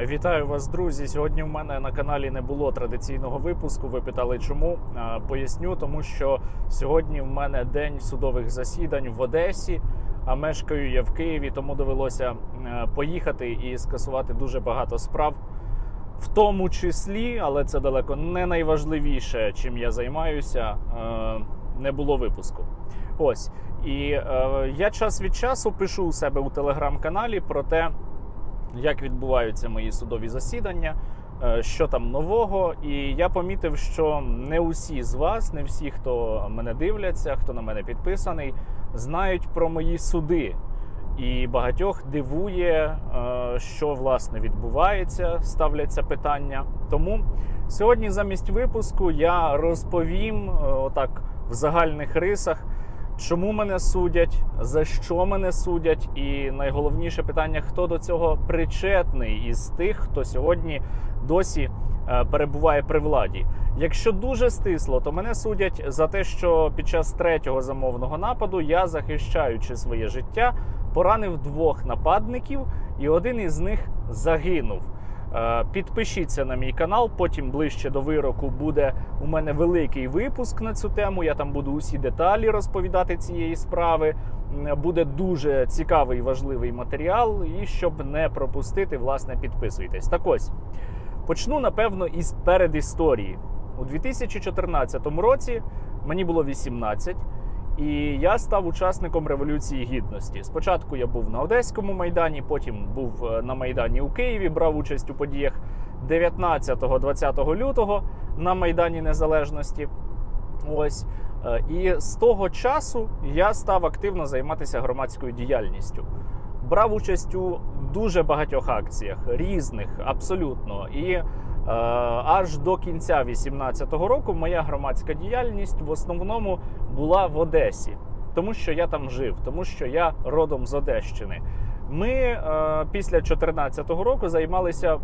Вітаю вас, друзі. Сьогодні в мене на каналі не було традиційного випуску. Ви питали, чому поясню, тому що сьогодні в мене день судових засідань в Одесі, а мешкаю я в Києві, тому довелося поїхати і скасувати дуже багато справ. В тому числі, але це далеко не найважливіше, чим я займаюся. е, Не було випуску. Ось. І е, я час від часу пишу у себе у телеграм-каналі про те, як відбуваються мої судові засідання, е, що там нового. І я помітив, що не усі з вас, не всі, хто мене дивляться, хто на мене підписаний, знають про мої суди. І багатьох дивує, е, що власне відбувається, ставляться питання. Тому сьогодні, замість випуску, я розповім е, отак в загальних рисах. Чому мене судять, за що мене судять, і найголовніше питання: хто до цього причетний із тих, хто сьогодні досі е, перебуває при владі. Якщо дуже стисло, то мене судять за те, що під час третього замовного нападу я, захищаючи своє життя, поранив двох нападників, і один із них загинув. Е, Підпишіться на мій канал. Потім ближче до вироку буде у мене великий випуск на цю тему. Я там буду усі деталі розповідати цієї справи. Буде дуже цікавий важливий матеріал. І щоб не пропустити, власне, підписуйтесь. Так ось почну напевно із передісторії. У 2014 році мені було 18. І я став учасником Революції Гідності. Спочатку я був на Одеському майдані, потім був е, на Майдані у Києві, брав участь у подіях 19-20 лютого на Майдані Незалежності. Ось. Е, І з того часу я став активно займатися громадською діяльністю. Брав участь у дуже багатьох акціях, різних, абсолютно. І аж до кінця 2018 року моя громадська діяльність в основному була в Одесі, тому що я там жив, тому що я родом з Одещини. Ми е, після 2014 року займалися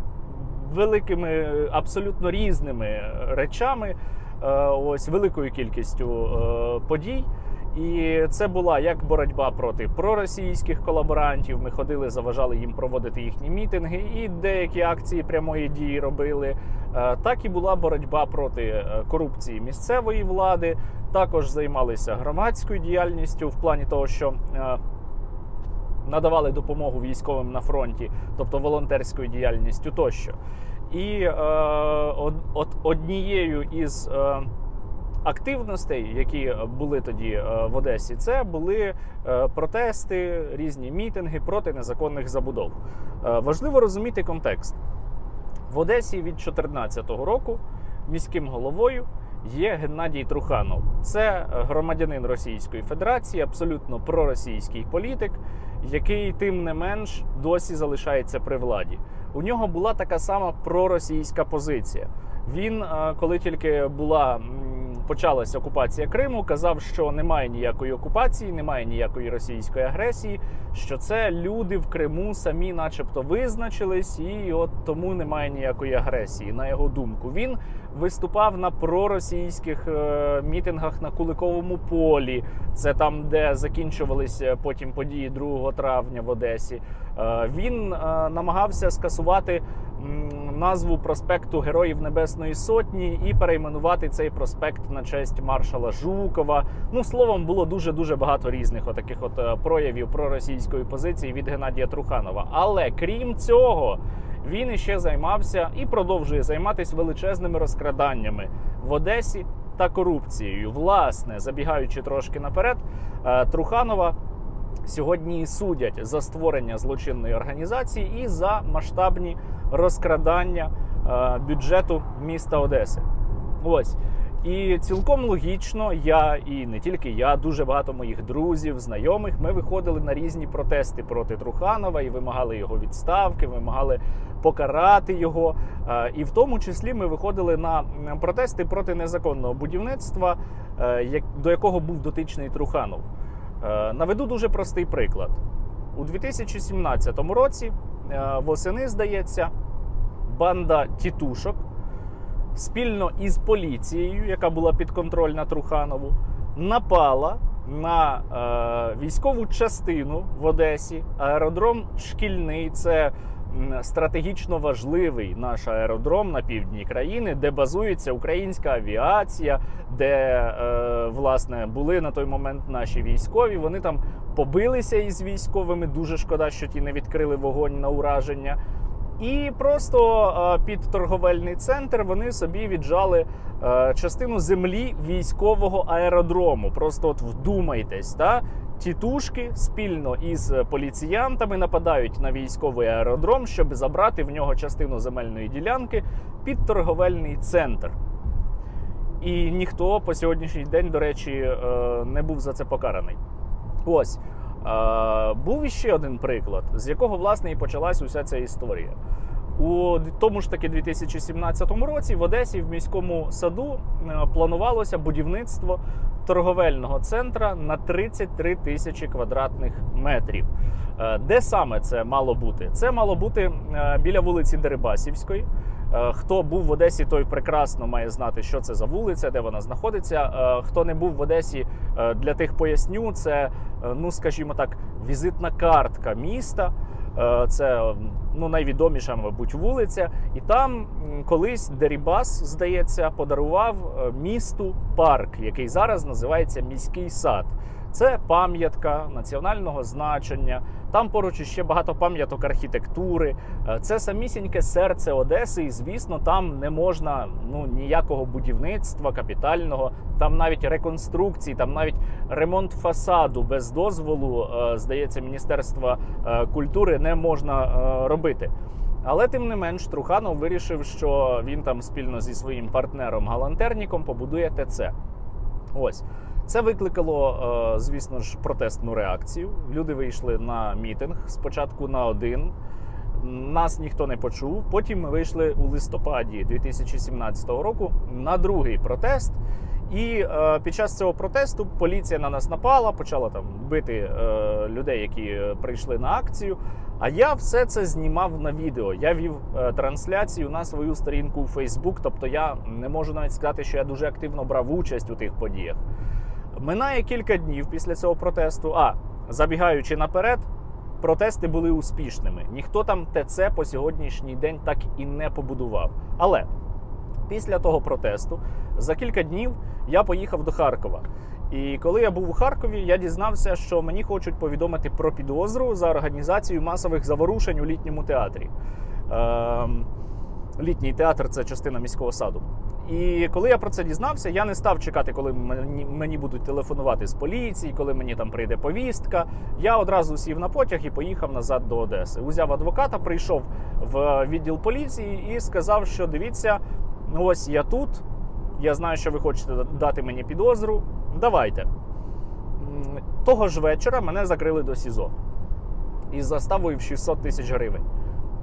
великими, абсолютно різними речами, е, ось великою кількістю е, подій. І це була як боротьба проти проросійських колаборантів. Ми ходили, заважали їм проводити їхні мітинги, і деякі акції прямої дії робили. Е, Так і була боротьба проти е, корупції місцевої влади. Також займалися громадською діяльністю в плані того, що е, надавали допомогу військовим на фронті, тобто волонтерською діяльністю тощо. І е, од, однією із е, активностей, які були тоді е, в Одесі, це були е, протести, різні мітинги проти незаконних забудов. Е, важливо розуміти контекст. В Одесі від 2014 року міським головою є Геннадій Труханов. Це громадянин Російської Федерації, абсолютно проросійський політик, який тим не менш досі залишається при владі. У нього була така сама проросійська позиція. Він, е, коли тільки була почалася окупація Криму, казав, що немає ніякої окупації, немає ніякої російської агресії. Що це люди в Криму самі, начебто, визначились, і от тому немає ніякої агресії. На його думку, він виступав на проросійських е, мітингах на Куликовому полі. Це там, де закінчувалися потім події 2 травня в Одесі. Е, він е, намагався скасувати назву проспекту Героїв Небесної Сотні і перейменувати цей проспект на честь маршала Жукова. Ну словом, було дуже дуже багато різних отаких от е, проявів проросійської позиції від Геннадія Труханова. Але крім цього, він іще займався і продовжує займатися величезними розкраданнями в Одесі та корупцією. Власне, забігаючи трошки наперед, е, Труханова сьогодні судять за створення злочинної організації і за масштабні розкрадання е, бюджету міста Одеси. Ось. І цілком логічно, я і не тільки я, дуже багато моїх друзів, знайомих. Ми виходили на різні протести проти Труханова і вимагали його відставки, вимагали покарати його. Е, І в тому числі ми виходили на протести проти незаконного будівництва, е, до якого був дотичний Труханов. Е, Наведу дуже простий приклад. У 2017 році, е, восени, здається, банда тітушок спільно із поліцією, яка була підконтрольна Труханову, напала на е, військову частину в Одесі, аеродром шкільний. Це стратегічно важливий наш аеродром на півдні країни, де базується українська авіація, де е, власне були на той момент наші військові. Вони там побилися із військовими. Дуже шкода, що ті не відкрили вогонь на ураження. І просто е, під торговельний центр вони собі віджали е, частину землі військового аеродрому. Просто от вдумайтесь, та тітушки спільно із поліціянтами нападають на військовий аеродром, щоб забрати в нього частину земельної ділянки під торговельний центр. І ніхто по сьогоднішній день, до речі, е, не був за це покараний. Ось. Був іще один приклад, з якого власне і почалась уся ця історія. У тому ж таки 2017 році в Одесі в міському саду е, планувалося будівництво торговельного центра на 33 тисячі квадратних метрів. Е, Де саме це мало бути? Це мало бути е, біля вулиці Дерибасівської. Е, Хто був в Одесі, той прекрасно має знати, що це за вулиця, де вона знаходиться. Е, Хто не був в Одесі, е, для тих поясню, це, ну скажімо так, візитна картка міста. Це ну, найвідоміша, мабуть, вулиця. І там колись Дерібас, здається, подарував місту парк, який зараз називається міський сад. Це пам'ятка національного значення. Там поруч ще багато пам'яток архітектури. Е, Це самісіньке серце Одеси, і звісно, там не можна ну ніякого будівництва капітального, там навіть реконструкції, там навіть ремонт фасаду без дозволу, е, здається, Міністерства е, культури не можна робити. Але тим не менш, Труханов вирішив, що він там спільно зі своїм партнером Галантерніком побудує ТЦ. Ось. Це викликало, е, звісно ж, протестну реакцію. Люди вийшли на мітинг спочатку на один. Нас ніхто не почув. Потім ми вийшли у листопаді 2017 року на другий протест. І е, під час цього протесту поліція на нас напала, почала там бити е, людей, які е, прийшли на акцію. А я все це знімав на відео. Я вів е, трансляцію на свою сторінку у Facebook, тобто я не можу навіть сказати, що я дуже активно брав участь у тих подіях. Минає кілька днів після цього протесту. А забігаючи наперед, протести були успішними. Ніхто там ТЦ по сьогоднішній день так і не побудував. Але після того протесту за кілька днів я поїхав до Харкова. І коли я був у Харкові, я дізнався, що мені хочуть повідомити про підозру за організацію масових заворушень у літньому театрі. Ем, літній театр це частина міського саду. І коли я про це дізнався, я не став чекати, коли мені, мені будуть телефонувати з поліції, коли мені там прийде повістка. Я одразу сів на потяг і поїхав назад до Одеси. Узяв адвоката, прийшов в відділ поліції і сказав, що дивіться, ну ось я тут. Я знаю, що ви хочете дати мені підозру. Давайте. Того ж вечора мене закрили до СІЗО із заставою в 600 тисяч гривень.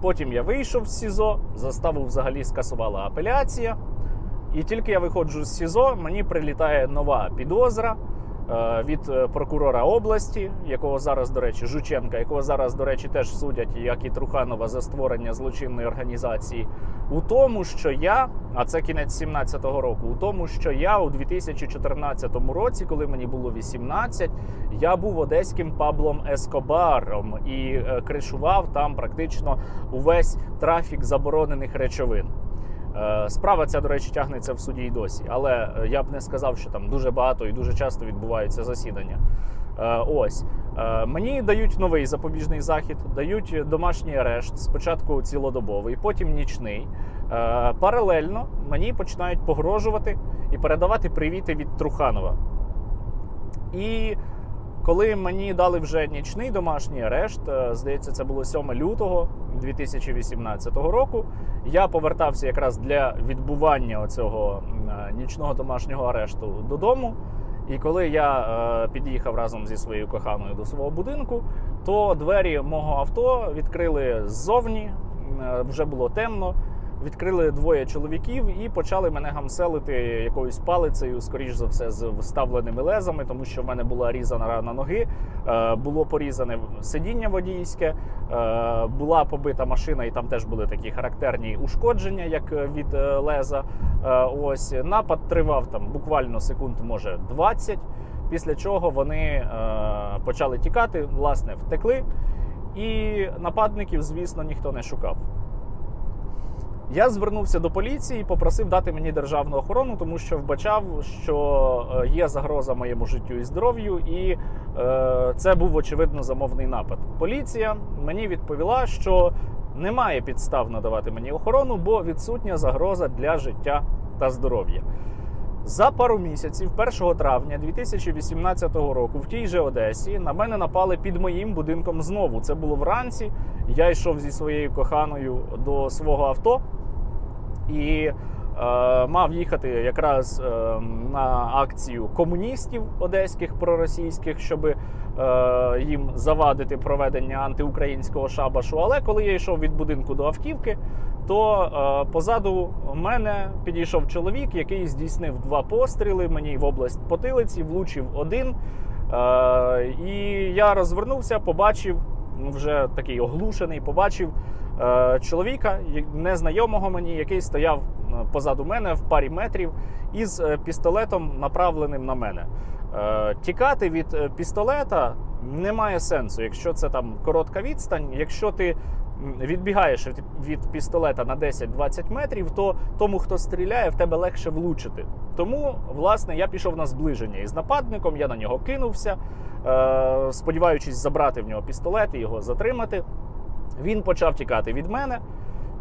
Потім я вийшов з СІЗО, заставу взагалі скасувала апеляція. І тільки я виходжу з СІЗО, мені прилітає нова підозра від е, прокурора області, якого зараз, до речі, Жученка, якого зараз, до речі, теж судять, як і Труханова за створення злочинної організації, у тому, що я, а це кінець 17-го року, у тому, що я у 2014 році, коли мені було 18, я був одеським Паблом Ескобаром і е, кришував там практично увесь трафік заборонених речовин. Е, Справа ця, до речі, тягнеться в суді й досі, але е, я б не сказав, що там дуже багато і дуже часто відбуваються засідання. Е, Ось мені дають новий запобіжний захід, дають домашній арешт, спочатку цілодобовий, потім нічний. Паралельно мені починають погрожувати і передавати привіти від Труханова. І коли мені дали вже нічний домашній арешт, е, здається, це було 7 лютого 2018 року. Я повертався якраз для відбування оцього е, нічного домашнього арешту додому. І коли я е, під'їхав разом зі своєю коханою до свого будинку, то двері мого авто відкрили ззовні, вже було темно. Відкрили двоє чоловіків і почали мене гамселити якоюсь палицею, скоріш за все, з вставленими лезами, тому що в мене була різана рана ноги, е, було порізане сидіння водійське, е, була побита машина, і там теж були такі характерні ушкодження, як е, від леза. Ось напад тривав там буквально секунд, може 20, після чого вони почали тікати, власне, втекли. і нападників, звісно, ніхто не шукав. Я звернувся до поліції і попросив дати мені державну охорону, тому що вбачав, що е, є загроза моєму життю і здоров'ю, і е, це був очевидно замовний напад. Поліція мені відповіла, що немає підстав надавати мені охорону, бо відсутня загроза для життя та здоров'я. За пару місяців, 1 травня 2018 року, в тій же Одесі на мене напали під моїм будинком знову. Це було вранці. Я йшов зі своєю коханою до свого авто і мав їхати якраз е, на акцію комуністів одеських проросійських, щоб е, їм завадити проведення антиукраїнського шабашу. Але коли я йшов від будинку до автівки, то е, позаду мене підійшов чоловік, який здійснив два постріли мені в область потилиці, влучив один. Е, і я розвернувся, побачив вже такий оглушений, побачив е, чоловіка, незнайомого мені, який стояв е, позаду мене в парі метрів із е, пістолетом, направленим на мене. Е, Тікати від е, пістолета немає сенсу, якщо це там коротка відстань. Якщо ти відбігаєш від, пістолета на 10-20 метрів, то тому, хто стріляє, в тебе легше влучити. Тому, власне, я пішов на зближення із нападником, я на нього кинувся, е, сподіваючись забрати в нього пістолет і його затримати. Він почав тікати від мене.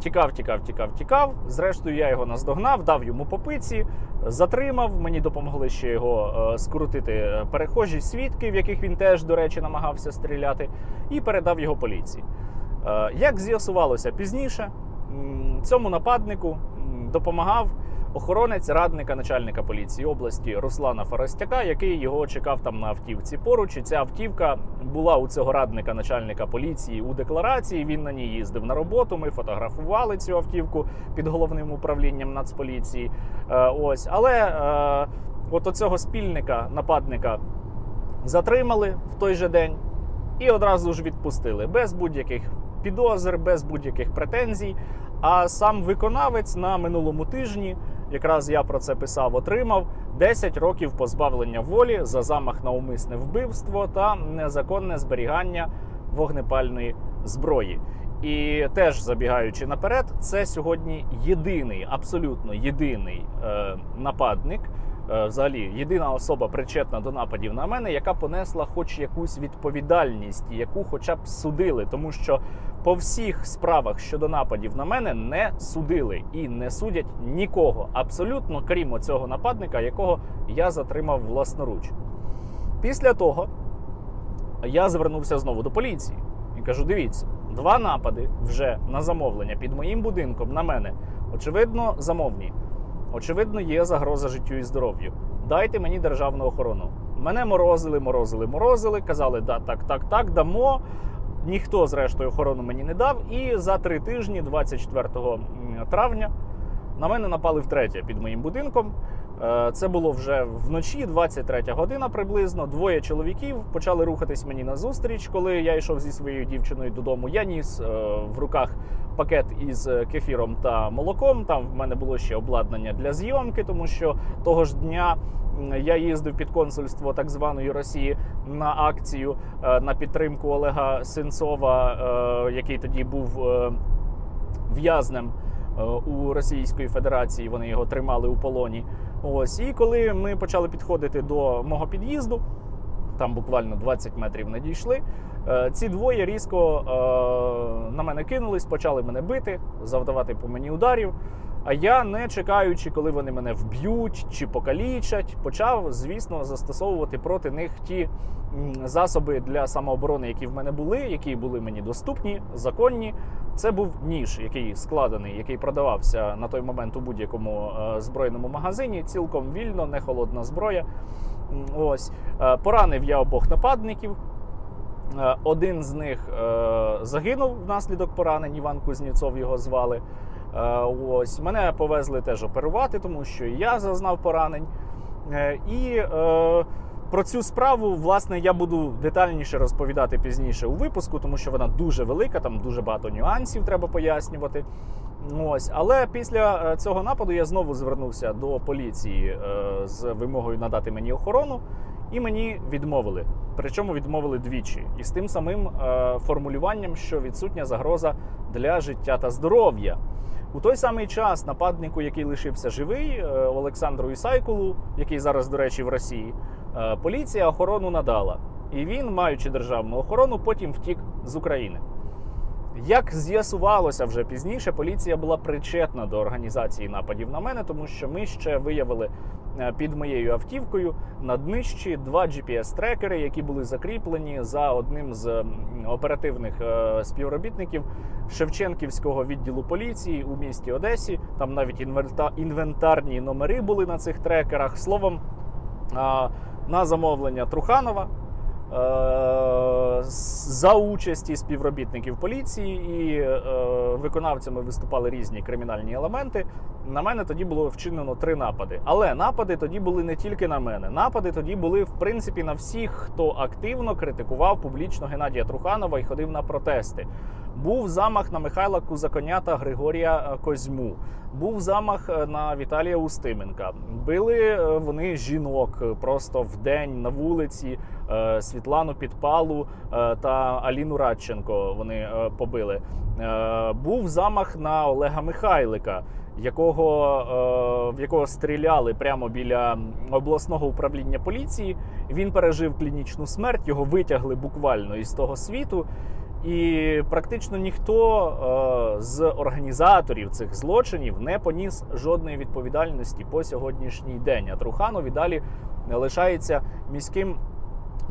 Тікав, тікав, тікав, тікав. Зрештою, я його наздогнав, дав йому попиці, затримав. Мені допомогли ще його е, скрутити е, перехожі свідки, в яких він теж, до речі, намагався стріляти, і передав його поліції. Е, Як з'ясувалося пізніше, цьому нападнику допомагав охоронець радника начальника поліції області Руслана Форостяка, який його чекав там на автівці поруч. І ця автівка була у цього радника начальника поліції у декларації. Він на ній їздив на роботу. Ми фотографували цю автівку під головним управлінням Нацполіції. Е, Ось, але е, от оцього спільника нападника затримали в той же день і одразу ж відпустили без будь-яких підозр, без будь-яких претензій. А сам виконавець на минулому тижні, якраз я про це писав, отримав 10 років позбавлення волі за замах на умисне вбивство та незаконне зберігання вогнепальної зброї. І теж забігаючи наперед, це сьогодні єдиний, абсолютно єдиний е, нападник, взагалі єдина особа причетна до нападів на мене, яка понесла хоч якусь відповідальність, яку хоча б судили, тому що по всіх справах щодо нападів на мене не судили і не судять нікого, абсолютно крім цього нападника, якого я затримав власноруч. Після того я звернувся знову до поліції і кажу: дивіться, два напади вже на замовлення під моїм будинком на мене. Очевидно, замовні. Очевидно, є загроза життю і здоров'ю. Дайте мені державну охорону. Мене морозили, морозили, морозили. Казали, да, так, так, так, дамо. Ніхто, зрештою, охорону мені не дав. І за три тижні, 24 травня, на мене напали втретє під моїм будинком. Е, Це було вже вночі, 23 година приблизно. Двоє чоловіків почали рухатись мені назустріч, коли я йшов зі своєю дівчиною додому. Я ніс е, в руках пакет із е, кефіром та молоком. Там в мене було ще обладнання для зйомки, тому що того ж дня я їздив під консульство так званої Росії на акцію на підтримку Олега Сенцова, який тоді був в'язнем у Російської Федерації. Вони його тримали у полоні. Ось і коли ми почали підходити до мого під'їзду, там буквально 20 метрів не дійшли. е, Ці двоє різко е, на мене кинулись, почали мене бити, завдавати по мені ударів. А я, не чекаючи, коли вони мене вб'ють чи покалічать, почав, звісно, застосовувати проти них ті засоби для самооборони, які в мене були, які були мені доступні, законні. Це був ніж, який складений, який продавався на той момент у будь-якому е, збройному магазині, цілком вільно, не холодна зброя. Ось Е, поранив я обох нападників. Е, Один з них загинув внаслідок поранень. Іван Кузнєцов його звали. Е, Ось мене повезли теж оперувати, тому що я зазнав поранень. Е, І е, про цю справу, власне, я буду детальніше розповідати пізніше у випуску, тому що вона дуже велика, там дуже багато нюансів треба пояснювати. Ось, але після цього нападу я знову звернувся до поліції з вимогою надати мені охорону. і мені відмовили. Причому відмовили двічі, і з тим самим формулюванням, що відсутня загроза для життя та здоров'я. У той самий час нападнику, який лишився живий, е, Олександру Ісайкулу, який зараз, до речі, в Росії, е, поліція охорону надала. І він, маючи державну охорону, потім втік з України. Як з'ясувалося вже пізніше, поліція була причетна до організації нападів на мене, тому що ми ще виявили е, під моєю автівкою на днищі два GPS-трекери, які були закріплені за одним з оперативних е, співробітників Шевченківського відділу поліції у місті Одесі. Там навіть інвента- інвентарні номери були на цих трекерах. Словом, на замовлення Труханова. За участі співробітників поліції і е, виконавцями виступали різні кримінальні елементи. На мене тоді було вчинено три напади. Але напади тоді були не тільки на мене. Напади тоді були в принципі на всіх, хто активно критикував публічно Геннадія Труханова і ходив на протести. Був замах на Михайла Кузаконя та Григорія е, Козьму. Був замах е, на Віталія Устименка. Били е, вони жінок просто в день на вулиці. Е, Світлану Підпалу е, та Аліну Радченко вони е, побили. Був замах на Олега Михайлика, якого, в якого стріляли прямо біля обласного управління поліції. Він пережив клінічну смерть, його витягли буквально із того світу. І практично ніхто е, з організаторів цих злочинів не поніс жодної відповідальності по сьогоднішній день. А Труханов далі лишається міським.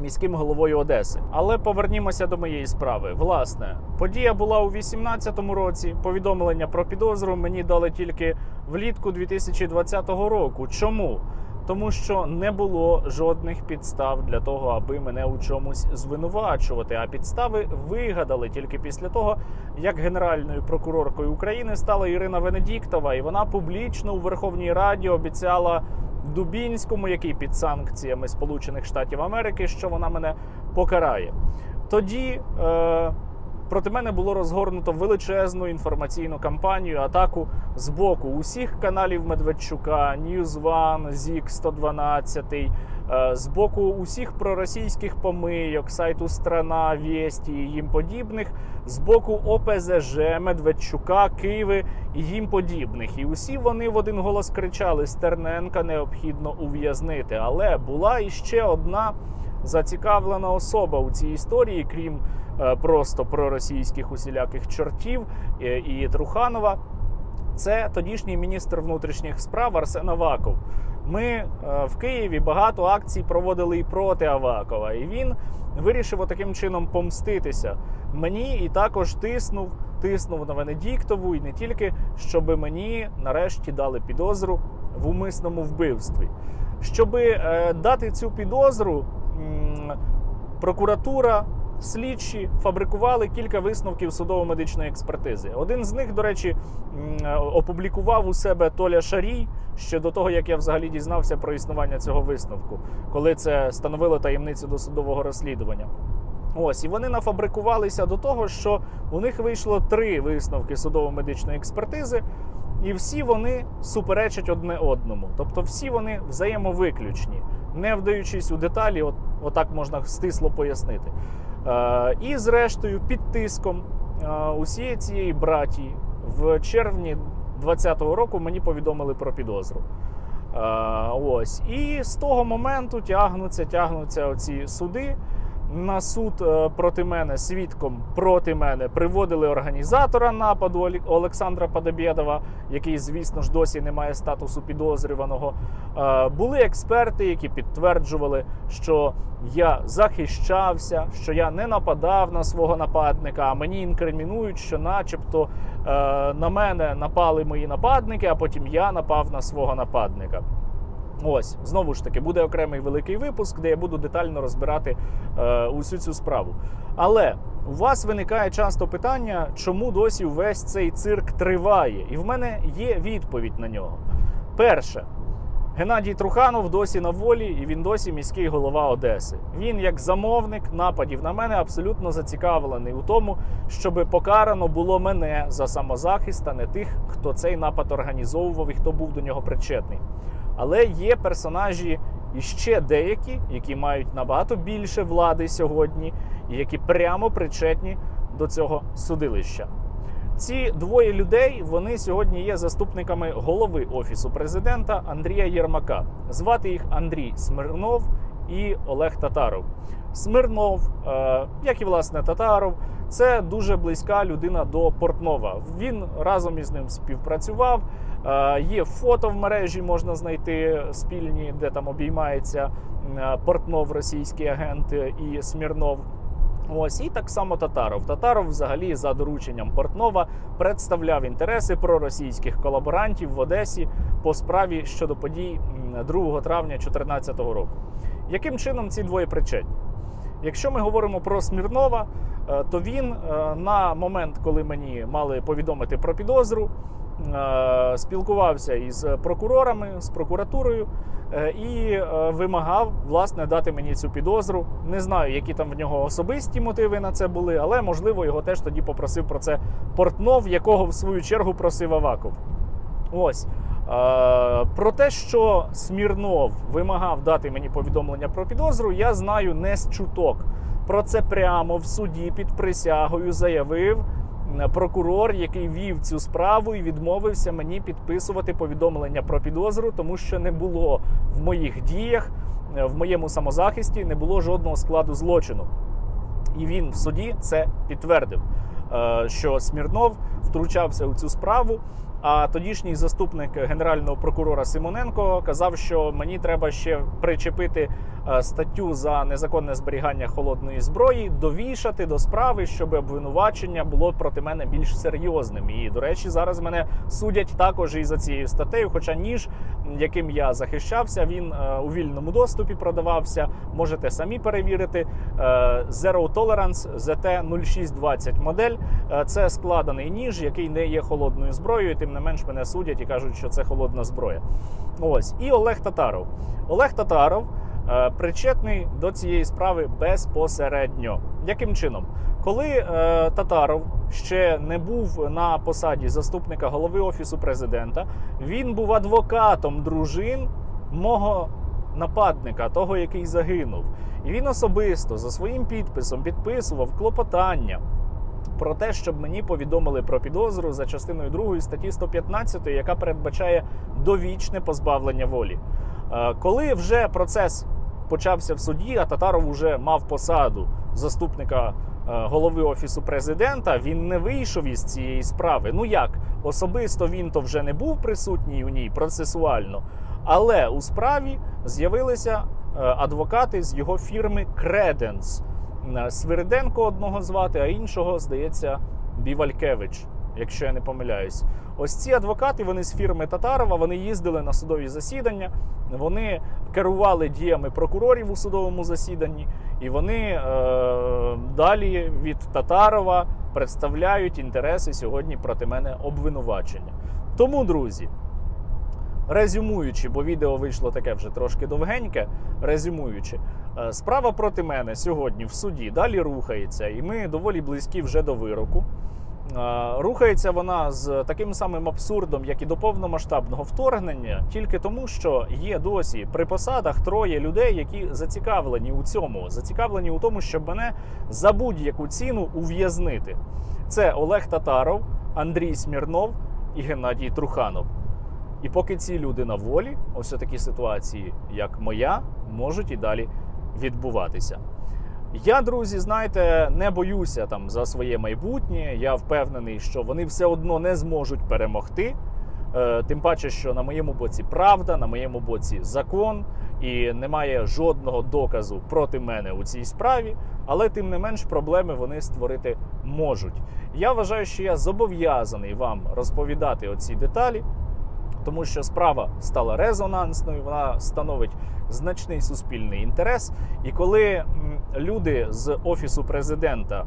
Міським головою Одеси, але повернімося до моєї справи. Власне, подія була у 2018 році. Повідомлення про підозру мені дали тільки влітку 2020 року. Чому? Тому що не було жодних підстав для того, аби мене у чомусь звинувачувати. А підстави вигадали тільки після того, як генеральною прокуроркою України стала Ірина Венедіктова, і вона публічно у Верховній Раді обіцяла Дубінському, який під санкціями Сполучених Штатів Америки, що вона мене покарає. Тоді е, проти мене було розгорнуто величезну інформаційну кампанію, атаку з боку усіх каналів Медведчука, News One, Зік 112, е, з боку усіх проросійських помийок, сайту Страна, Вєсті і їм подібних, з боку ОПЗЖ, Медведчука, Києви і їм подібних. І усі вони в один голос кричали: Стерненка необхідно ув'язнити. Але була іще одна зацікавлена особа у цій історії, крім просто проросійських усіляких чортів е, і Труханова. Це тодішній міністр внутрішніх справ Арсен Аваков. Ми е, в Києві багато акцій проводили і проти Авакова, і він вирішив таким чином помститися мені і також тиснув, тиснув на Венедіктову, і не тільки, щоб мені нарешті дали підозру в умисному вбивстві. Щоб е, дати цю підозру, прокуратура, слідчі фабрикували кілька висновків судово-медичної експертизи. Один з них, до речі, опублікував у себе Толя Шарій ще до того, як я взагалі дізнався про існування цього висновку, коли це становило таємницю досудового розслідування. Ось і вони нафабрикувалися до того, що у них вийшло три висновки судово-медичної експертизи, і всі вони суперечать одне одному. Тобто, всі вони взаємовиключні, не вдаючись у деталі, от, отак можна стисло пояснити. Е, і зрештою, під тиском е, усієї цієї братії в червні 2020 року мені повідомили про підозру. Е, ось. І з того моменту тягнуться, тягнуться оці суди. На суд е, проти мене, свідком проти мене приводили організатора нападу Олександра Падобєдова, який, звісно ж, досі не має статусу підозрюваного. Е, Були експерти, які підтверджували, що я захищався, що я не нападав на свого нападника, а мені інкримінують, що, начебто, е, на мене напали мої нападники, а потім я напав на свого нападника. Ось знову ж таки буде окремий великий випуск, де я буду детально розбирати е, усю цю справу. Але у вас виникає часто питання, чому досі увесь цей цирк триває, і в мене є відповідь на нього. Перше, Геннадій Труханов досі на волі, і він досі міський голова Одеси. Він, як замовник нападів на мене, абсолютно зацікавлений у тому, щоб покарано було мене за самозахист, а не тих, хто цей напад організовував і хто був до нього причетний. Але є персонажі і ще деякі, які мають набагато більше влади сьогодні, і які прямо причетні до цього судилища. Ці двоє людей вони сьогодні є заступниками голови офісу президента Андрія Єрмака. Звати їх Андрій Смирнов і Олег Татаров. Смирнов, е, як і власне Татаров, це дуже близька людина до Портнова. Він разом із ним співпрацював. Е, Є фото в мережі, можна знайти спільні, де там обіймається е, Портнов, російський агент е, і Смірнов. Ось і так само Татаров. Татаров, взагалі, за дорученням Портнова, представляв інтереси проросійських колаборантів в Одесі по справі щодо подій 2 травня 2014 року. Яким чином ці двоє причетні? Якщо ми говоримо про Смірнова, то він на момент, коли мені мали повідомити про підозру, спілкувався із прокурорами, з прокуратурою е, і е, вимагав власне дати мені цю підозру. Не знаю, які там в нього особисті мотиви на це були, але можливо його теж тоді попросив про це Портнов, якого в свою чергу просив Аваков. Ось. Е, Про те, що Смірнов вимагав дати мені повідомлення про підозру, я знаю не з чуток. Про це прямо в суді під присягою заявив прокурор, який вів цю справу і відмовився мені підписувати повідомлення про підозру, тому що не було в моїх діях, е, в моєму самозахисті не було жодного складу злочину. І він в суді це підтвердив, е, що Смірнов втручався у цю справу. А тодішній заступник генерального прокурора Симоненко казав, що мені треба ще причепити е, статтю за незаконне зберігання холодної зброї, довішати до справи, щоб обвинувачення було проти мене більш серйозним. І до речі, зараз мене судять також і за цією статтею. Хоча ніж, яким я захищався, він е, у вільному доступі продавався. Можете самі перевірити. Е, Zero Tolerance ZT-0620 модель. Е, Це складений ніж, який не є холодною зброєю. Тим не менш мене судять і кажуть, що це холодна зброя. Ось і Олег Татаров. Олег Татаров е, причетний до цієї справи безпосередньо. Яким чином? Коли е, Татаров ще не був на посаді заступника голови офісу президента, він був адвокатом дружин мого нападника, того, який загинув. І він особисто за своїм підписом підписував клопотання про те, щоб мені повідомили про підозру за частиною 2 статті 115, яка передбачає довічне позбавлення волі. Е, Коли вже процес почався в суді, а Татаров вже мав посаду заступника е, голови офісу президента, він не вийшов із цієї справи. Ну як особисто він то вже не був присутній у ній процесуально, але у справі з'явилися е, адвокати з його фірми Креденс. Е, Свириденко одного звати, а іншого, здається, Бівалькевич, якщо я не помиляюсь. Ось ці адвокати, вони з фірми Татарова, вони їздили на судові засідання, вони керували діями прокурорів у судовому засіданні, і вони е, далі від Татарова представляють інтереси сьогодні проти мене обвинувачення. Тому, друзі, резюмуючи, бо відео вийшло таке вже трошки довгеньке. Резюмуючи, справа проти мене сьогодні в суді далі рухається, і ми доволі близькі вже до вироку. Е, Рухається вона з таким самим абсурдом, як і до повномасштабного вторгнення, тільки тому, що є досі при посадах троє людей, які зацікавлені у цьому, зацікавлені у тому, щоб мене за будь-яку ціну ув'язнити. Це Олег Татаров, Андрій Смірнов і Геннадій Труханов. І поки ці люди на волі, ось такі ситуації, як моя, можуть і далі відбуватися. Я, друзі, знаєте, не боюся там за своє майбутнє. Я впевнений, що вони все одно не зможуть перемогти. Е, Тим паче, що на моєму боці правда, на моєму боці закон, і немає жодного доказу проти мене у цій справі. Але тим не менш проблеми вони створити можуть. Я вважаю, що я зобов'язаний вам розповідати оці деталі тому що справа стала резонансною, вона становить значний суспільний інтерес. І коли люди з офісу президента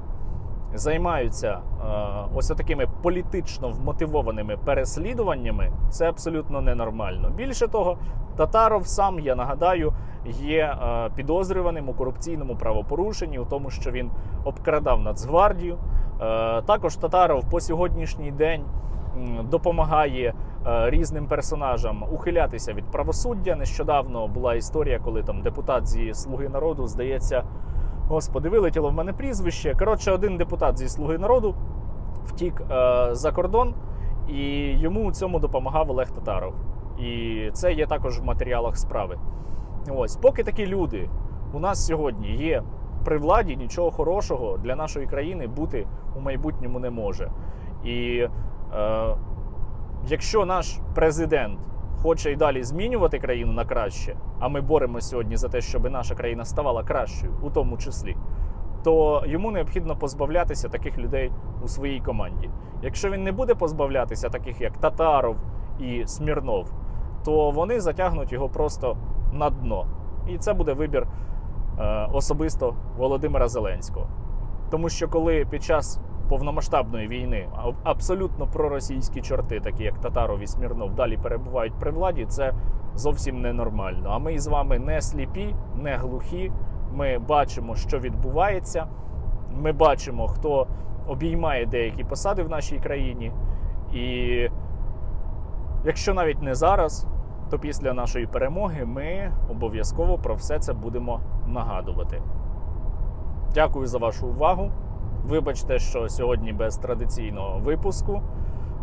займаються е, ось такими політично вмотивованими переслідуваннями, це абсолютно ненормально. Більше того, Татаров сам, я нагадаю, є е, підозрюваним у корупційному правопорушенні, у тому, що він обкрадав Нацгвардію. Е, також Татаров по сьогоднішній день допомагає е, різним персонажам ухилятися від правосуддя. Нещодавно була історія, коли там депутат зі Слуги народу, здається, господи, вилетіло в мене прізвище. Коротше, один депутат зі Слуги народу втік е, за кордон, і йому у цьому допомагав Олег Татаров. І це є також в матеріалах справи. Ось, поки такі люди у нас сьогодні є при владі, нічого хорошого для нашої країни бути у майбутньому не може. І якщо наш президент хоче і далі змінювати країну на краще, а ми боремося сьогодні за те, щоб наша країна ставала кращою, у тому числі, то йому необхідно позбавлятися таких людей у своїй команді. Якщо він не буде позбавлятися таких, як Татаров і Смірнов, то вони затягнуть його просто на дно. І це буде вибір е, особисто Володимира Зеленського. Тому що коли під час повномасштабної війни абсолютно проросійські чорти, такі як Татаров і Смірнов, далі перебувають при владі, це зовсім ненормально. А ми з вами не сліпі, не глухі. Ми бачимо, що відбувається. Ми бачимо, хто обіймає деякі посади в нашій країні. І якщо навіть не зараз, то після нашої перемоги ми обов'язково про все це будемо нагадувати. Дякую за вашу увагу. Вибачте, що сьогодні без традиційного випуску,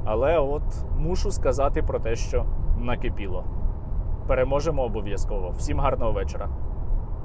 але от мушу сказати про те, що накипіло. Переможемо обов'язково. Всім гарного вечора.